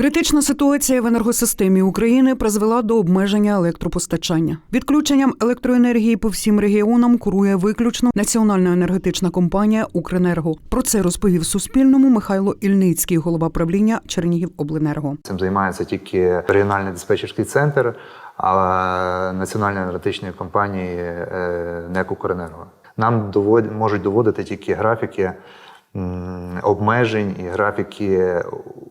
Критична ситуація в енергосистемі України призвела до обмеження електропостачання. Відключенням електроенергії по всім регіонам курує виключно Національна енергетична компанія Укренерго. Про це розповів Суспільному Михайло Ільницький, голова правління Чернігівобленерго. Цим займається тільки регіональний диспетчерський центр а національної енергетичної компанії е, НЕК «Укренерго». Нам можуть доводити тільки графіки обмежень і графіки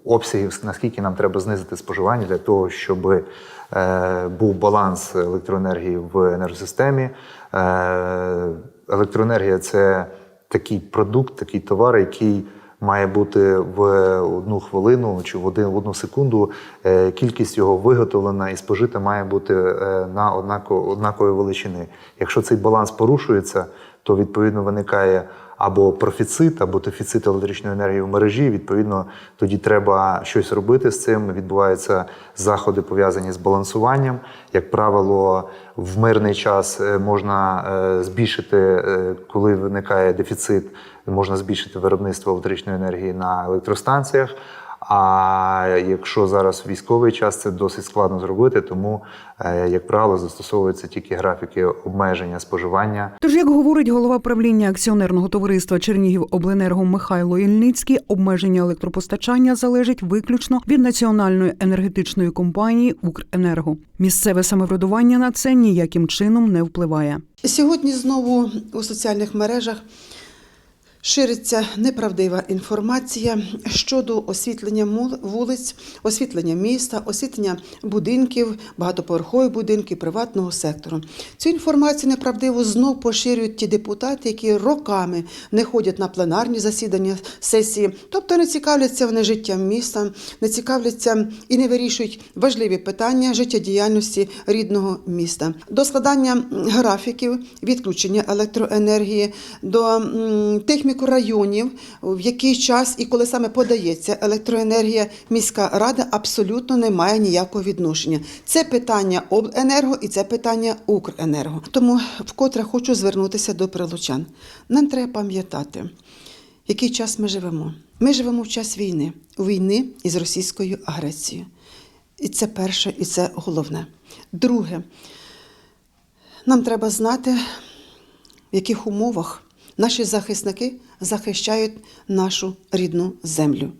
обсягів, наскільки нам треба знизити споживання для того, щоб е, був баланс електроенергії в енергосистемі. Е, електроенергія це такий продукт, такий товар, який має бути в одну хвилину чи в одну секунду. е, Кількість його виготовлена і спожита має бути на однако, однакової величини. Якщо цей баланс порушується, то відповідно виникає або профіцит, або дефіцит електричної енергії в мережі. Відповідно, тоді треба щось робити з цим. Відбуваються заходи пов'язані з балансуванням. Як правило, в мирний час е, можна е, збільшити, е, коли виникає дефіцит, можна збільшити виробництво електричної енергії на електростанціях. А якщо зараз військовий час, це досить складно зробити, тому, е, як правило, застосовуються тільки графіки обмеження споживання Тож, як говорить голова правління акціонерного товариства Чернігівобленерго Михайло Ільницький, обмеження електропостачання залежить виключно від національної енергетичної компанії Укренерго. Місцеве самоврядування на це ніяким чином не впливає. Сьогодні знову у соціальних мережах шириться неправдива інформація щодо освітлення вулиць, освітлення міста, освітлення будинків, багатоповерхових будинків, приватного сектору. Цю інформацію неправдиву знов поширюють ті депутати, які роками не ходять на пленарні засідання сесії, тобто не цікавляться вони життям міста, не цікавляться і не вирішують важливі питання життєдіяльності рідного міста. До складання графіків відключення електроенергії, до тих мікрорайонів, в який час і коли саме подається електроенергія, міська рада абсолютно не має ніякого відношення. Це питання обленерго і це питання Укренерго. Тому вкотре хочу звернутися до прилучан. Нам треба пам'ятати, який час ми живемо. Ми живемо в час війни, війни із російською агресією. І це перше, і це головне. Друге, нам треба знати, в яких умовах наші захисники захищають нашу рідну землю.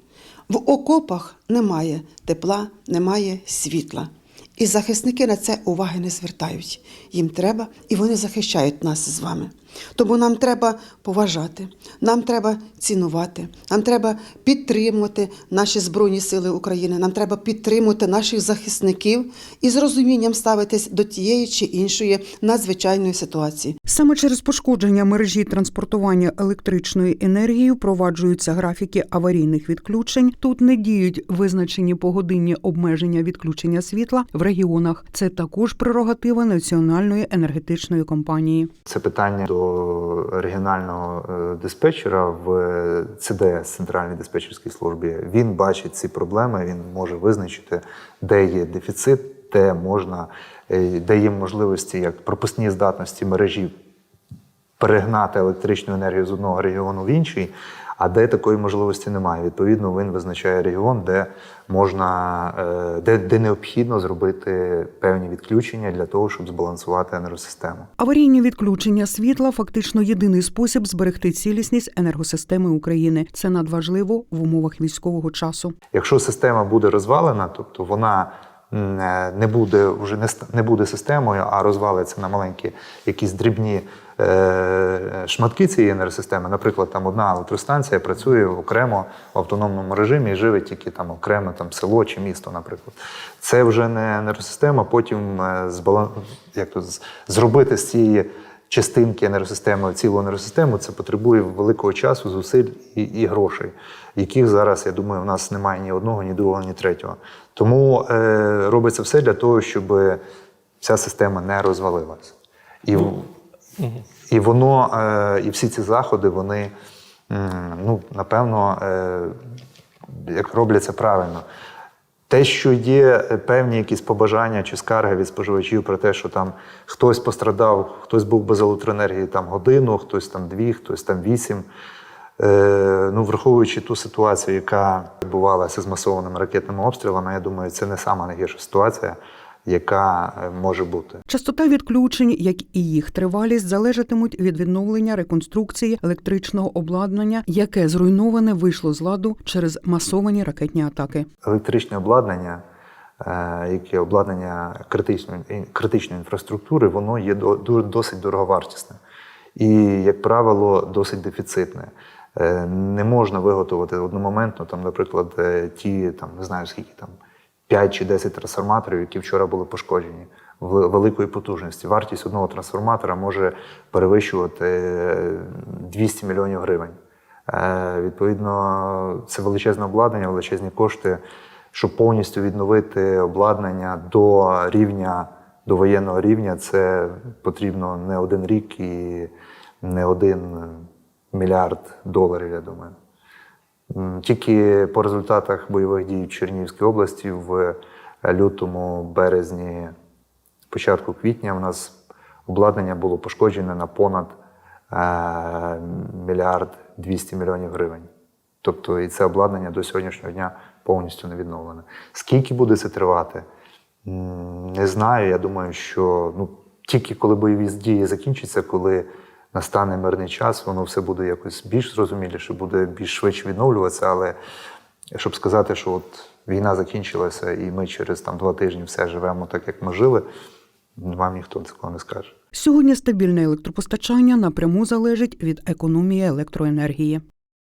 В окопах немає тепла, немає світла. І захисники на це уваги не звертають. Їм треба, і вони захищають нас з вами. Тому нам треба поважати, нам треба цінувати, нам треба підтримувати наші Збройні Сили України, нам треба підтримувати наших захисників і з розумінням ставитись до тієї чи іншої надзвичайної ситуації. Саме через пошкодження мережі транспортування електричної енергії впроваджуються графіки аварійних відключень. Тут не діють визначені погодинні обмеження відключення світла в регіонах. Це також прерогатива національної енергетичної компанії. Це питання до регіонального е, диспетчера в ЦДС, Центральній диспетчерській службі. Він бачить ці проблеми, він може визначити, де є дефіцит, де можна, е, де є можливості як пропускні здатності мережі перегнати електричну енергію з одного регіону в інший. А де такої можливості немає, відповідно, він визначає регіон, де можна, е, де, де необхідно зробити певні відключення для того, щоб збалансувати енергосистему. Аварійні відключення світла фактично єдиний спосіб зберегти цілісність енергосистеми України. Це надважливо в умовах військового часу. Якщо система буде розвалена, тобто вона не буде вже не, не буде системою, а розвалиться на маленькі якісь дрібні е, шматки цієї енергосистеми. Наприклад, там одна електростанція працює окремо в автономному режимі і живе тільки там окремо там село чи місто, наприклад. Це вже не енергосистема, потім е, збалан... як то, зробити з цієї частинки енергосистеми, цілу енергосистему, це потребує великого часу, зусиль і, і грошей, яких зараз, я думаю, у нас немає ні одного, ні другого, ні третього. Тому е, робиться все для того, щоб ця система не розвалилась. І, і воно, е, і всі ці заходи, вони, ну, напевно, е, як робляться правильно. Те, що є е, певні якісь побажання чи скарги від споживачів про те, що там хтось пострадав, хтось був без електроенергії там годину, хтось там дві, хтось там вісім. Е, ну, враховуючи ту ситуацію, яка відбувалася з масованими ракетними обстрілами, я думаю, це не сама найгірша ситуація, яка е, може бути. Частота відключень, як і їх тривалість, залежатимуть від відновлення реконструкції електричного обладнання, яке зруйноване вийшло з ладу через масовані ракетні атаки. електричне обладнання, е, яке обладнання критичної, критичної інфраструктури, воно є досить дороговартісне і, як правило, досить дефіцитне. Е, Не можна виготовити одномоментно, там, наприклад, ті, там, не знаю скільки там, 5 чи 10 трансформаторів, які вчора були пошкоджені великої потужності. Вартість одного трансформатора може перевищувати е, 200 мільйонів гривень. Е, Відповідно, це величезне обладнання, величезні кошти, щоб повністю відновити обладнання до рівня, до воєнного рівня, це потрібно не один рік і не один мільярд доларів, я думаю. Тільки по результатах бойових дій в Чернігівській області в лютому, березні, початку квітня у нас обладнання було пошкоджене на понад е, мільярд 200 мільйонів гривень. Тобто і це обладнання до сьогоднішнього дня повністю не відновлене. Скільки буде це тривати? Не знаю. Я думаю, що ну, тільки коли бойові дії закінчаться, коли настане мирний час, воно все буде якось більш зрозуміліше, буде більш швидше відновлюватися. Але щоб сказати, що от війна закінчилася, і ми через там два тижні все живемо так, як ми жили, вам ніхто цього не скаже. Сьогодні стабільне електропостачання напряму залежить від економії електроенергії.